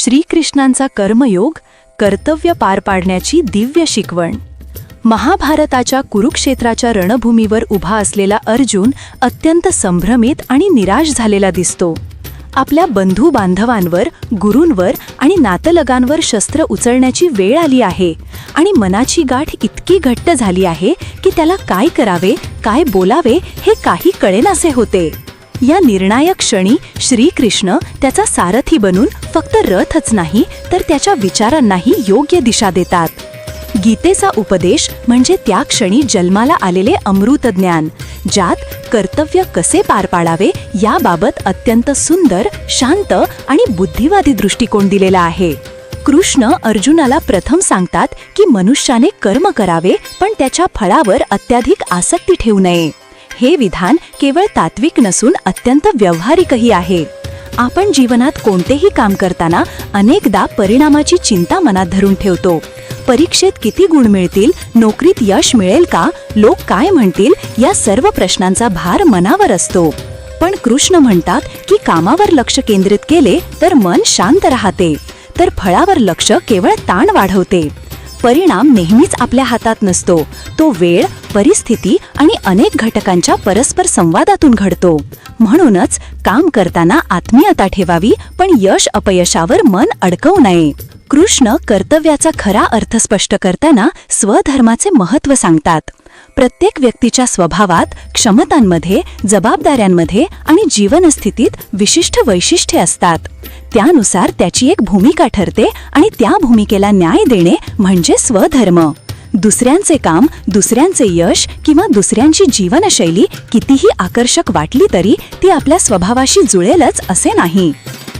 श्रीकृष्णांचा कर्मयोग कर्तव्य पार पाडण्याची दिव्य शिकवण. महाभारताच्या कुरुक्षेत्राच्या रणभूमीवर उभा असलेला अर्जुन अत्यंत संभ्रमित आणि निराश झालेला दिसतो. आपल्या बंधू बांधवांवर गुरूंवर आणि नातलगांवर शस्त्र उचलण्याची वेळ आली आहे आणि मनाची गाठ इतकी घट्ट झाली आहे की त्याला काय करावे काय बोलावे हे काही कळेनासे होते. या निर्णायक क्षणी श्रीकृष्ण त्याचा सारथी बनून फक्त रथच नाही तर त्याच्या विचारांनाही योग्य दिशा देतात. गीतेचा उपदेश म्हणजे त्या क्षणी जन्माला आलेले अमृत ज्ञान ज्यात कर्तव्य कसे पार पाडावे याबाबत अत्यंत सुंदर शांत आणि बुद्धिवादी दृष्टिकोन दिलेला आहे. कृष्ण अर्जुनाला प्रथम सांगतात की मनुष्याने कर्म करावे पण त्याच्या फळावर अत्याधिक आसक्ती ठेवू नये. हे विधान केवळ तात्विक नसून अत्यंत व्यावहारिकही आहे. आपण जीवनात कोणतेही काम करताना अनेकदा परिणामाची चिंता मनात धरून ठेवतो. परीक्षेत किती गुण मिळतील नोकरीत यश मिळेल का लोक काय म्हणतील या सर्व प्रश्नांचा भार मनावर असतो. पण कृष्ण म्हणतात की कामावर लक्ष केंद्रित केले तर मन शांत राहते तर फळावर लक्ष केवळ ताण वाढवते. परिणाम नेहमीच आपल्या हातात नसतो तो वेळ परिस्थिती आणि अनेक घटकांच्या परस्पर संवादातून घडतो. म्हणूनच काम करताना आत्मीयता ठेवावी पण यश अपयशावर मन अडकवू नये. कृष्ण कर्तव्याचा खरा अर्थ स्पष्ट करताना स्वधर्माचे महत्त्व सांगतात. प्रत्येक व्यक्तीच्या स्वभावात क्षमतांमध्ये जबाबदाऱ्यांमध्ये आणि जीवनस्थितीत विशिष्ट वैशिष्ट्ये असतात. त्यानुसार त्याची एक भूमिका ठरते आणि त्या भूमिकेला न्याय देणे म्हणजे स्वधर्म. दुसऱ्यांचे काम दुसऱ्यांचे यश किंवा दुसऱ्यांची जीवनशैली कितीही आकर्षक वाटली तरी ती आपल्या स्वभावाशी जुळेलच असे नाही.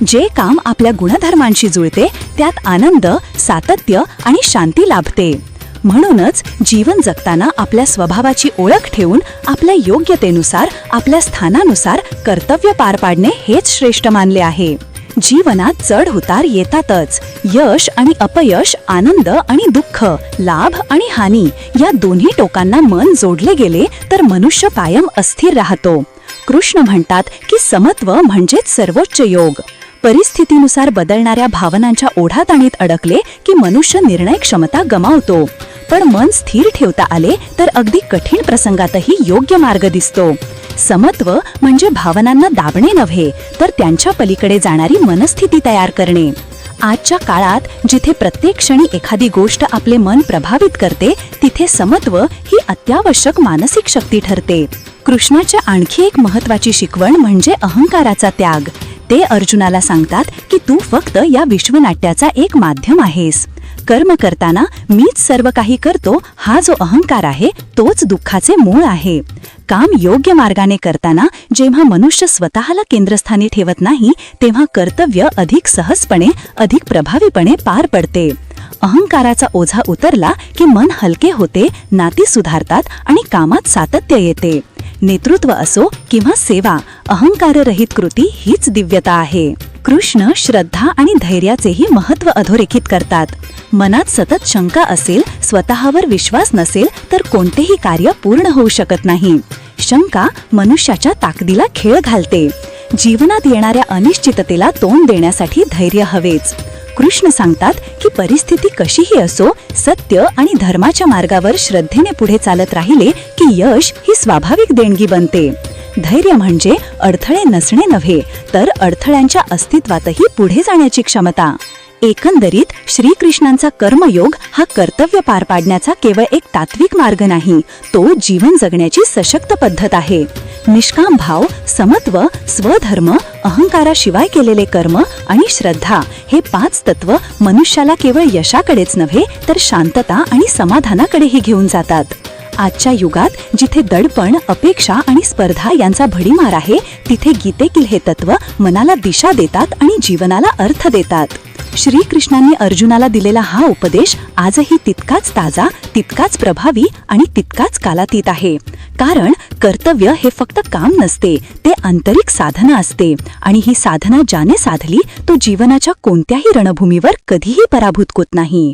जे काम आपल्या गुणधर्मांशी जुळते त्यात आनंद सातत्य आणि शांती लाभते. म्हणूनच जीवन जगताना आपल्या स्वभावाची ओळख ठेवून आपल्या योग्यतेनुसार आपल्या स्थानानुसार कर्तव्य पार पाडणे हेच श्रेष्ठ मानले आहे. जीवनात चढ उतार येतातच. यश आणि अपयश आनंद आणि दुःख लाभ आणि हानी या दोन्ही टोकांना मन जोडले गेले तर मनुष्य कायम अस्थिर राहतो. कृष्ण म्हणतात की समत्व म्हणजेच सर्वोच्च योग. परिस्थितीनुसार बदलणाऱ्या भावनांच्या ओढाताणीत अडकले की मनुष्य निर्णय क्षमता गमावतो. पण मन स्थिर ठेवता आले तर अगदी कठीण प्रसंगातही योग्य मार्ग दिसतो. समत्व म्हणजे भावनांना दाबणे नव्हे तर त्यांच्या पलीकडे जाणारी मनस्थिती तयार करणे. आजच्या काळात जिथे प्रत्येक क्षणी एखादी गोष्ट आपले मन प्रभावित करते तिथे समत्व ही अत्यावश्यक मानसिक शक्ती ठरते. कृष्णाच्या आणखी एक महत्वाची शिकवण म्हणजे अहंकाराचा त्याग. ते अर्जुनाला सांगतात की तू फक्त या विश्वनाट्याचा एक माध्यम आहेस. कर्म करताना मीच सर्व काही करतो हा जो अहंकार आहे तोच दुःखाचे मूळ आहे. काम योग्य मार्गाने करताना जेव्हा मनुष्य स्वतःला केंद्रस्थानी ठेवत नाही तेव्हा कर्तव्य अधिक सहजपणे अधिक प्रभावीपणे पार पडते. अहंकाराचा ओझा उतरला की मन हलके होते नाती सुधारतात आणि कामात सातत्य येते. नेतृत्व असो किंवा सेवा अहंकाररहित कृती हीच दिव्यता आहे. कृष्ण श्रद्धा आणि धैर्याचेही महत्त्व अधोरेखित करतात. मनात सतत शंका असेल स्वतःवर विश्वास नसेल तर कोणतेही कार्य पूर्ण होऊ शकत नाही. शंका मनुष्याच्या ताकदीला खेळ घालते. जीवनात येणाऱ्या अनिश्चिततेला तोंड देण्यासाठी धैर्य हवेच. कृष्ण सांगतात की परिस्थिती कशीही असो सत्य आणि धर्माच्या मार्गावर श्रद्धेने पुढे चालत राहिले की यश ही स्वाभाविक देणगी बनते. धैर्य म्हणजे अडथळे नसणे नव्हे तर अडथळ्यांच्या अस्तित्वातही पुढे जाण्याची क्षमता. एकंदरीत श्रीकृष्णांचा कर्मयोग हा कर्तव्य पार पाडण्याचा केवळ एक तात्विक मार्ग नाही तो जीवन जगण्याची सशक्त पद्धत आहे. निष्काम भाव समत्व स्वधर्म अहंकाराशिवाय केलेले कर्म आणि श्रद्धा हे पाच तत्व मनुष्याला केवळ यशाकडेच नव्हे तर शांतता आणि समाधानाकडेही घेऊन जातात. आजच्या युगात जिथे दडपण अपेक्षा आणि स्पर्धा यांचा भडीमार आहे तिथे गीतेतील हे तत्व मनाला दिशा देतात आणि जीवनाला अर्थ देतात. श्रीकृष्णांनी अर्जुनाला दिलेला हा उपदेश आजही तितकाच ताजा तितकाच प्रभावी आणि तितकाच कालातीत आहे. कारण कर्तव्य हे फक्त काम नसते ते आंतरिक साधना असते आणि ही साधना ज्याने साधली तो जीवनाच्या कोणत्याही रणभूमीवर कधीही पराभूत होत नाही.